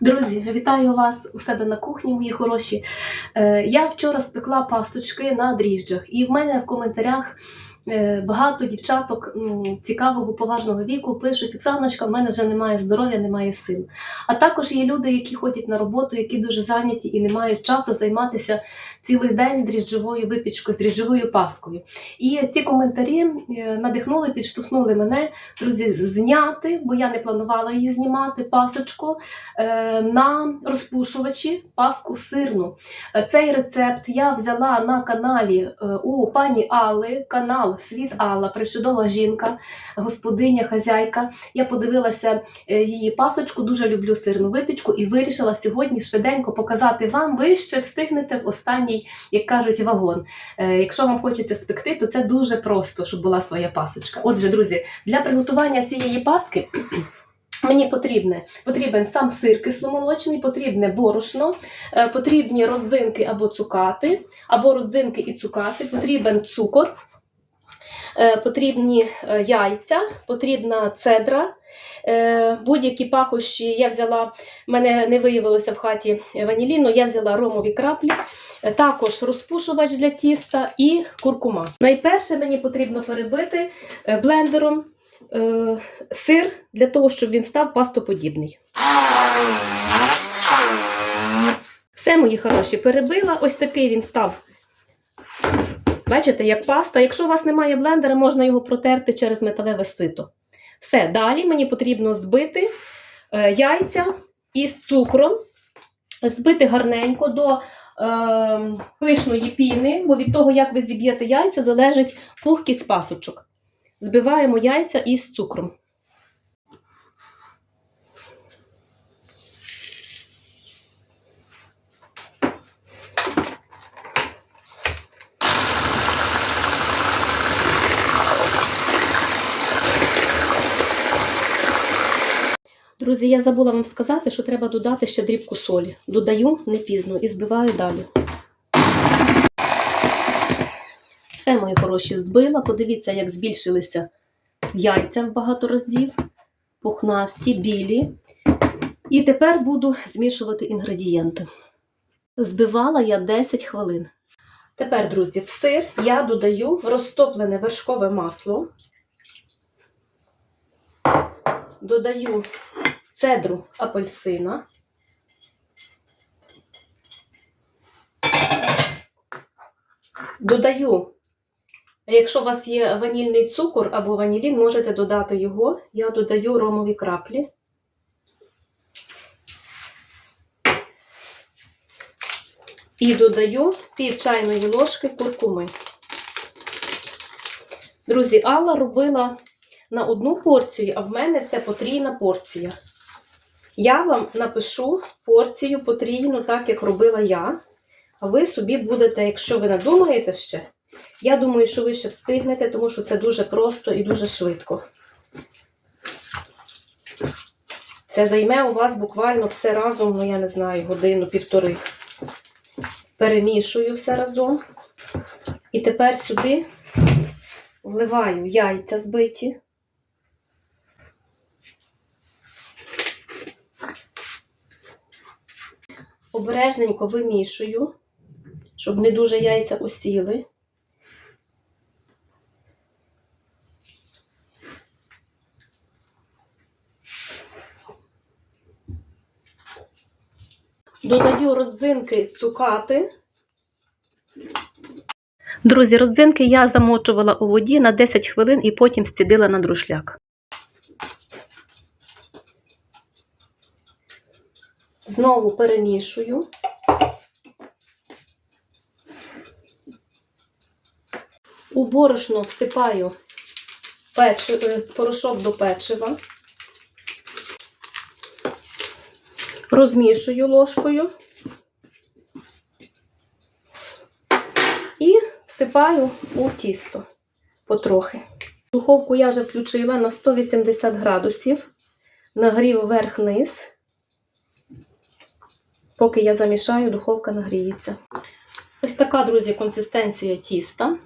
Друзі, вітаю вас у себе на кухні, мої хороші. Е, Я вчора спекла пасочки на дріжджах, і в мене в коментарях багато дівчаток цікавого поважного віку пишуть: Оксаночка, в мене вже немає здоров'я, немає сил. А також є люди, які ходять на роботу, які дуже зайняті і не мають часу займатися цілий день дріжджовою випічкою, з дріжджовою паскою. І ці коментарі е, надихнули, підштовхнули мене, друзі, зняти, бо я не планувала її знімати, пасочку е, на розпушувачі паску сирну. Е, Цей рецепт я взяла на каналі е, у пані Алли, канал Світ Алла, причудова жінка, господиня, хазяйка. Я подивилася е, її пасочку, дуже люблю сирну випічку і вирішила сьогодні швиденько показати вам. Ви ще встигнете в останній, як кажуть, вагон. Е, Якщо вам хочеться спекти, то це дуже просто, щоб була своя пасочка. Отже, друзі, для приготування цієї паски. Мені потрібне, потрібен сам сир кисломолочний, потрібне борошно, е, потрібні родзинки або цукати, або родзинки і цукати, потрібен цукор, потрібні е, яйця, потрібна цедра. е, Будь-які пахощі я взяла, в мене не виявилося в хаті ваніліну, я взяла ромові краплі, е, також розпушувач для тіста і куркума. Найперше мені потрібно перебити е, блендером е, сир для того, щоб він став пастоподібний. Все, мої хороші, перебила. Ось такий він став. Бачите, як паста. Якщо у вас немає блендера, можна його протерти через металеве сито. Все, далі мені потрібно збити е, яйця із цукром, збити гарненько до е, пишної піни, бо від того, як ви зіб'єте яйця, залежить пухкість пасочок. Збиваємо яйця із цукром. Друзі, я забула вам сказати, що треба додати ще дрібку солі. Додаю не пізно і збиваю далі. Все, мої хороші, збила. Подивіться, як збільшилися яйця в багато разів, пухнасті, білі. І тепер буду змішувати інгредієнти. Збивала я 10 хвилин. Тепер, друзі, в сир я додаю розтоплене вершкове масло. Додаю цедру апельсина. Додаю, якщо у вас є ванільний цукор або ванілін, можете додати його. Я додаю ромові краплі. І додаю пів чайної ложки куркуми. Друзі, Алла робила на одну порцію, а в мене це потрійна порція. Я вам напишу порцію потрійну, так як робила я. А ви собі будете, якщо ви надумаєте ще, я думаю, що ви ще встигнете, тому що це дуже просто і дуже швидко. Це займе у вас буквально все разом, ну я не знаю, годину-півтори. Перемішую все разом. І тепер сюди вливаю яйця збиті. Обережненько вимішую, щоб не дуже яйця осіли. Додаю родзинки цукати. Друзі, родзинки я замочувала у воді на 10 хвилин і потім стідила на друшляк. Знову перемішую. У борошно всипаю е, порошок до печива. Розмішую ложкою і всипаю у тісто потрохи. Духовку я вже включила на 180 градусів, нагрів верх-низ. Поки я замішаю, духовка нагріється. Ось така, друзі, консистенція тіста.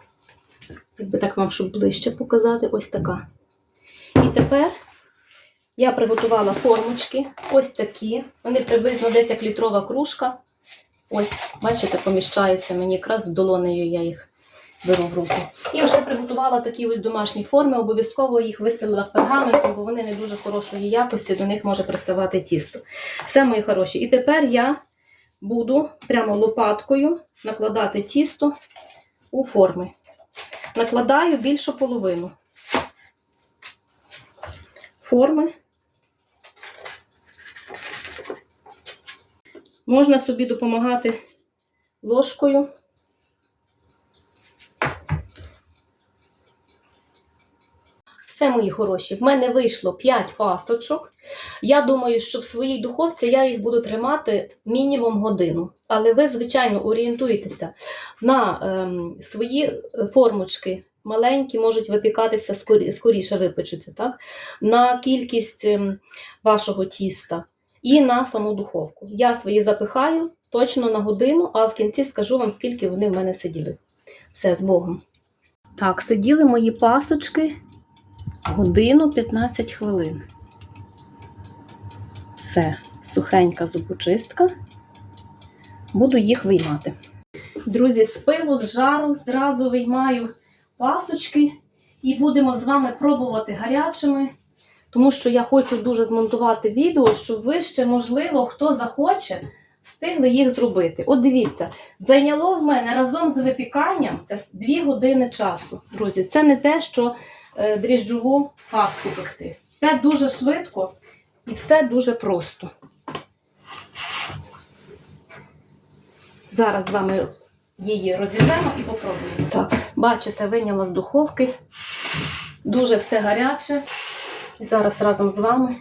Якби так вам, щоб ближче показати, ось така. І тепер Я приготувала формочки, ось такі. Вони приблизно десь як літрова кружка. Ось, бачите, поміщаються мені якраз долонею я їх беру в руку. І вже приготувала такі ось домашні форми, обов'язково їх вистелила пергаментом, бо вони не дуже хорошої якості, до них може приставати тісто. Все, мої хороші. І тепер я буду прямо лопаткою накладати тісто у форми. Накладаю більшу половину форми. Можна собі допомагати ложкою. Все, мої хороші, в мене вийшло 5 пасочок. Я думаю, що в своїй духовці я їх буду тримати мінімум годину. Але ви, звичайно, орієнтуєтеся на ем, свої формочки. Маленькі можуть випікатися скоріше випечуться, так? на кількість ем, вашого тіста і на саму духовку. Я свої запихаю точно на годину, а в кінці скажу вам, скільки вони в мене сиділи. Все, з Богом. Так, сиділи мої пасочки годину 15 хвилин. Все, сухенька зубочистка. Буду їх виймати. Друзі, з пилу, з жару зразу виймаю пасочки і будемо з вами пробувати гарячими, тому що я хочу дуже змонтувати відео, щоб ви ще, можливо, хто захоче, встигли їх зробити. От дивіться, зайняло в мене разом з випіканням це 2 години часу. Друзі, це не те, що дріжджову пасту пекти. Все дуже швидко і все дуже просто. Зараз з вами її розірвемо і попробуємо. Так, бачите, виняла з духовки. Дуже все гаряче. І зараз разом з вами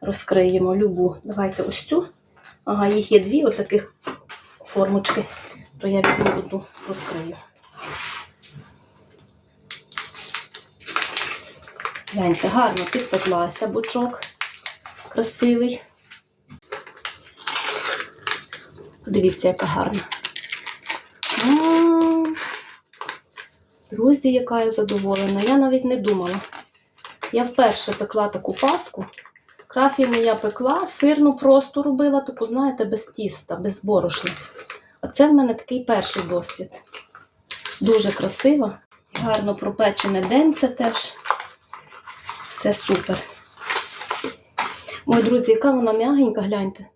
розкриємо любу. Давайте ось цю. Ага, їх є дві отаких формочки, то я візьму одну розкрию. Гляньте, гарно підпеклася бочок. Красивий. Подивіться, яка гарна. М, Друзі, яка я задоволена. Я навіть не думала. Я вперше пекла таку паску. Крафіни я пекла, сирну просто робила, таку, знаєте, без тіста, без борошна. А це в мене такий перший досвід. Дуже красива. Гарно пропечене денце теж. Все супер. Ой, друзі, яка вона м'ягенька, гляньте.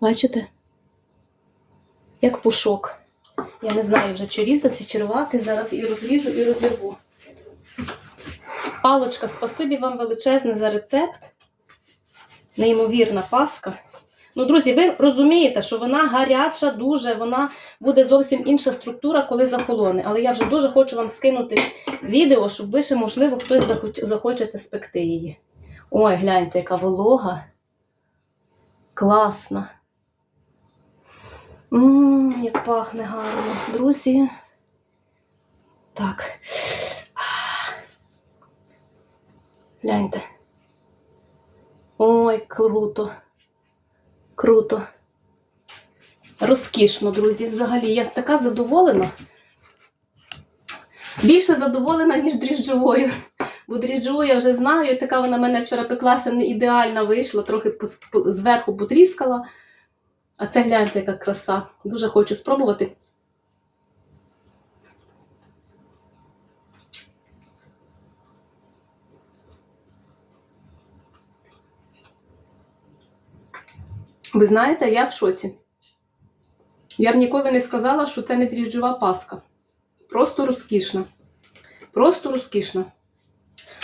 Бачите? Як пушок. Я не знаю вже, чи різати, чи рвати. Зараз і розріжу, і розірву. Палочка, спасибі вам величезне за рецепт. Неймовірна паска. Ну, друзі, ви розумієте, що вона гаряча, дуже, вона буде зовсім інша структура, коли захолоне. Але я вже дуже хочу вам скинути відео, щоб ви ще, можливо, хтось захочете спекти її. Ой, гляньте, яка волога. Класна. Ммм, як пахне гарно. Друзі. Так. Гляньте. Ой, круто. Круто. Розкішно, друзі. Взагалі, я така задоволена. Більше задоволена, ніж дріжджовою. Бо дріжджову я вже знаю, така вона в мене вчора пеклася не ідеальна вийшла, трохи зверху потріскала. А це гляньте, яка краса. Дуже хочу спробувати. Ви знаєте, я в шоці. Я б ніколи не сказала, що це не дріжджова паска. Просто розкішна. Просто розкішна.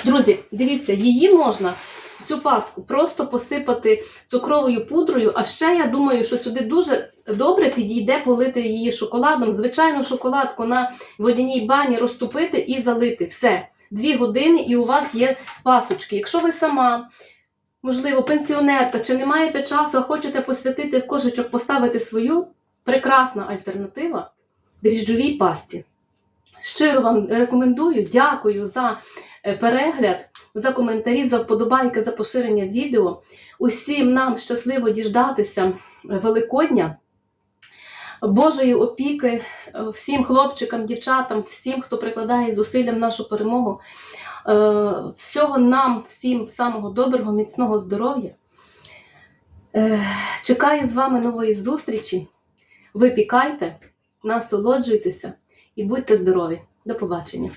Друзі, дивіться, її можна, цю паску, просто посипати цукровою пудрою, а ще я думаю, що сюди дуже добре підійде полити її шоколадом. Звичайно, шоколадку на водяній бані розтопити і залити. Все. Дві години і у вас є пасочки. Якщо ви сама, можливо, пенсіонерка, чи не маєте часу, а хочете посвятити в кошечок, поставити свою, прекрасна альтернатива дріжджовій пасті. Щиро вам рекомендую, дякую за е, перегляд, за коментарі, за вподобайки, за поширення відео. Усім нам щасливо діждатися Великодня, Божої опіки, е, всім хлопчикам, дівчатам, всім, хто прикладає зусилля в нашу перемогу. Е, всього нам, всім самого доброго, міцного здоров'я. Е, чекаю з вами нової зустрічі. Випікайте, насолоджуйтеся і будьте здорові. До побачення.